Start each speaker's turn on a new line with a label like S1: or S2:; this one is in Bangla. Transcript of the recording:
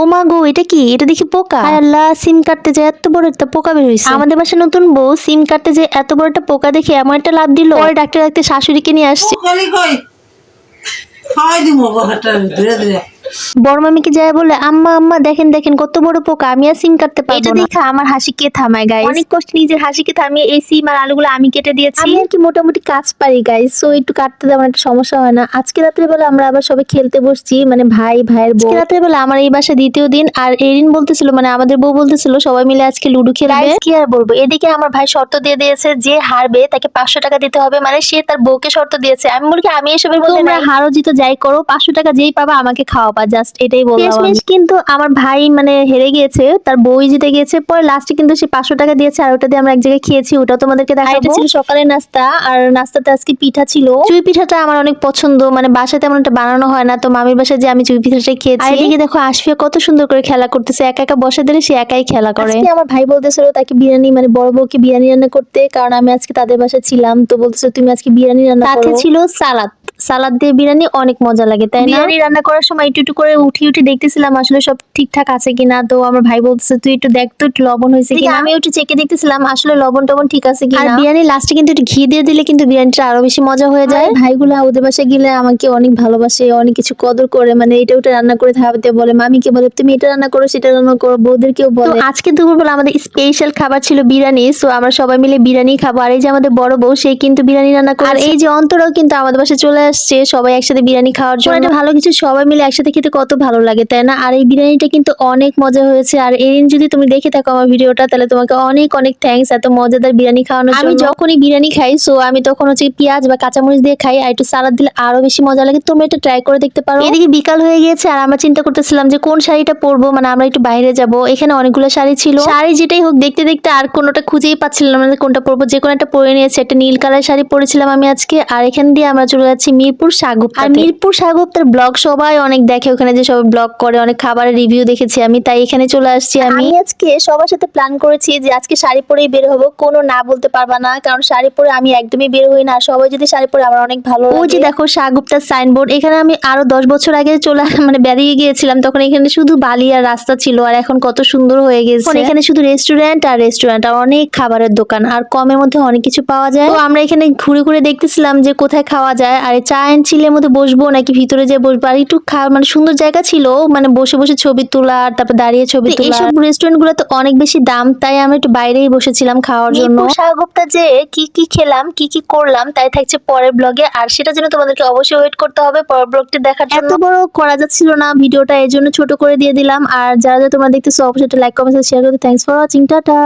S1: ও মা গো এটা কি? এটা দেখি পোকা। আর আল্লাহ সিম কাটতে যে এত বড় একটা পোকা বের হয়েছে আমাদের বাসায় নতুন বউ সিম কাটতে যে এত বড় একটা পোকা দেখে এমন একটা লাভ দিল। পরে ডাক্তার ডাক্তার শাশুড়িকে নিয়ে আসছে।
S2: খাওয়াই দিব ধীরে ধীরে।
S1: বড় মামিকে যায় বলে আম্মা আম্মা দেখেন দেখেন কত বড় পোকা আমি আর সিম কাটতে পারব
S3: এটা
S1: না।
S3: দেখে আমার হাসি কে থামায় গাইস
S1: অনেক কষ্ট নিজের হাসিকে থামিয়ে এই সিম আর আলুগুলো আমি কেটে দিয়েছি।
S3: আমি আর কি মোটামুটি কাজ পারি গাইস সো একটু কাটতে তেমন একটা সমস্যা হয় না। আজকে রাত্রে বেলা আমরা আবার সবাই খেলতে বসছি মানে ভাই ভাইয়ের বউ।
S1: আজকে রাতের বেলা আমার এই বাসা দ্বিতীয় দিন আর এরিন বলতেছিল মানে আমাদের বউ বলতেছিল সবাই মিলে আজকে লুডো খেলবে।
S3: কি আর বলব? এদিকে আমার ভাই শর্ত দিয়ে দিয়েছে যে হারবে তাকে পাঁচশো টাকা দিতে হবে মানে সে তার বউকে শর্ত দিয়েছে। আমি বলি আমি এসবের নাই।
S1: হারো জিতো যাই করো পাঁচশো টাকা যেই পাবা আমাকে খাওয়াবা জাস্ট এটাই বললাম
S3: কিন্তু আমার ভাই মানে হেরে গিয়েছে তার বই জিতে গিয়েছে পরে লাস্টে কিন্তু সে পাঁচশো টাকা দিয়েছে আর ওটা দিয়ে আমরা এক জায়গায় খেয়েছি ওটাও তোমাদেরকে
S1: এটা
S3: দেখাবো।
S1: ছিল
S3: সকালের নাস্তা আর নাস্তাতে আজকে পিঠা ছিল।
S1: চুই পিঠাটা আমার অনেক পছন্দ মানে বাসায় তেমন একটা বানানো হয় না তো মামির বাসায় যে আমি চুই পিঠাটাই
S3: আর
S1: খেয়েছি এদিকে দেখো আশফিয়া কত সুন্দর করে খেলা করতেছে একা একা বসে দিলে সে একাই খেলা করে।
S3: আমার ভাই বলতেছিল তাকে বিরিয়ানি মানে বড় বউকে বিরিয়ানি রান্না করতে কারণ আমি আজকে তাদের বাসায় ছিলাম তো বলতেছিল তুমি আজকে বিরিয়ানি রান্না
S1: সাথে ছিল সালাদ। সালাদ দিয়ে বিরিয়ানি অনেক মজা লাগে তাই না?
S3: বিরিয়ানি রান্না করার সময় একটু একটু করে উঠি উঠি দেখতেছিলাম আসলে সব ঠিকঠাক আছে কিনা তো আমার ভাই বলতেছে তুই একটু দেখ তো একটু লবণ হয়েছে কিনা?
S1: আমি
S3: একটু চেকে দেখতেছিলাম আসলে লবণ টবণ ঠিক আছে কিনা।
S1: আর বিরিয়ানি লাস্টে কিন্তু একটু ঘি দিয়ে দিলে কিন্তু বিরিয়ানিটা আরও বেশি মজা হয়ে যায়।
S3: ভাইগুলা ওদের বাসায় গেলে আমাকে অনেক ভালোবাসে অনেক কিছু কদর করে মানে এটা ওটা রান্না করে খাওয়াতে বলে মামিকে বলে তুমি এটা রান্না করো সেটা রান্না করো বৌদেরকেও
S1: তো
S3: বলে।
S1: আজকে দুপুরবেলা আমাদের স্পেশাল খাবার ছিল বিরিয়ানি সো আমরা সবাই মিলে বিরিয়ানি খাব। আর এই যে আমাদের বড় বউ সে কিন্তু বিরিয়ানি রান্না করে আর এই যে অন্তরাও কিন্তু আমাদের বাসায় চলে আসছে সবাই একসাথে বিরিয়ানি খাওয়ার জন্য।
S3: একটা ভালো কিছু সবাই মিলে একসাথে খেতে কত ভালো লাগে তাই না? আর এই বিরিয়ানিটা কিন্তু অনেক মজা হয়েছে। আর এদিন যদি তুমি দেখে থাকো আমার ভিডিওটা তাহলে তোমাকে অনেক অনেক থ্যাঙ্কস এত মজাদার বিরিয়ানি খাওয়ানোর জন্য। আমি যখনই বিরিয়ানি খাই সো আমি তখন হচ্ছে পেঁয়াজ বা কাঁচামরিচ দিয়ে খাই আর একটু সালাদ দিলে আরও বেশি মজা লাগে। তুমি এটা ট্রাই করে দেখতে পারো।
S1: এদিকে বিকাল হয়ে গিয়েছে আর আমরা চিন্তা করতেছিলাম যে কোন শাড়িটা পরবো মানে আমরা একটু বাইরে যাব। এখানে অনেকগুলো শাড়ি ছিল। শাড়ি যেটাই হোক দেখতে দেখতে আর কোনোটা খুঁজেই পাচ্ছিলাম না কোনটা পরবো। যে কোনো একটা পরে নিয়েছি একটা নীল কালার শাড়ি পরেছিলাম আমি আজকে। আর এখান দিয়ে আমরা চলে যাচ্ছি মিরপুর সাগুপ্তা আর মিরপুর সাগুপ্তার ব্লগ সবাই অনেক দেখে ওখানে যে সবাই ব্লগ করে অনেক খাবারের রিভিউ দেখেছি আমি তাই এখানে চলে আসছি আমি।
S3: আজকে সবার সাথে প্ল্যান করেছি যে আজকে শাড়ি পরেই বের হব কোনো না বলতে পারবা না কারণ শাড়ি পরে আমি একদমই বের হই না সবাই যদি শাড়ি পরে আমার অনেক ভালো
S1: ওই যে। দেখো সাগুপ্তার সাইনবোর্ড এখানে আমি আরও দশ বছর আগে চলে মানে বেরিয়ে গিয়েছিলাম তখন এখানে শুধু বালি আর রাস্তা ছিল আর এখন কত সুন্দর হয়ে গেছে। এখন এখানে শুধু রেস্টুরেন্ট আর রেস্টুরেন্ট আর অনেক খাবারের দোকান আর কমের মধ্যে অনেক কিছু পাওয়া যায়। তো আমরা এখানে ঘুরে ঘুরে দেখতেছিলাম যে কোথায় খাওয়া যায় আর এই চা এন্ড চিলের মধ্যে বসবো নাকি ভিতরে যে বসবো? আর একটু মানে সুন্দর জায়গা ছিল মানে বসে বসে ছবি তোলা তারপর দাঁড়িয়ে ছবি তোলা এইসব রেস্টুরেন্টগুলো তো অনেক বেশি দাম তাই আমরা একটু বাইরেই বসেছিলাম খাওয়ার জন্য।
S3: শাহগুপ্তা যে কি কি খেলাম কি কি করলাম তাই থাকছে পরের ব্লগে আর সেটা জন্য তোমাদেরকে অবশ্যই ওয়েট করতে হবে পরের ব্লগটি দেখার জন্য।
S1: এত বড় করা যাচ্ছিল না ভিডিওটা এই জন্য ছোট করে দিয়ে দিলাম। আর যারা যারা তোমরা দেখতেছো অবশ্যই লাইক কমেন্ট শেয়ার করতে। Thanks for watching tata!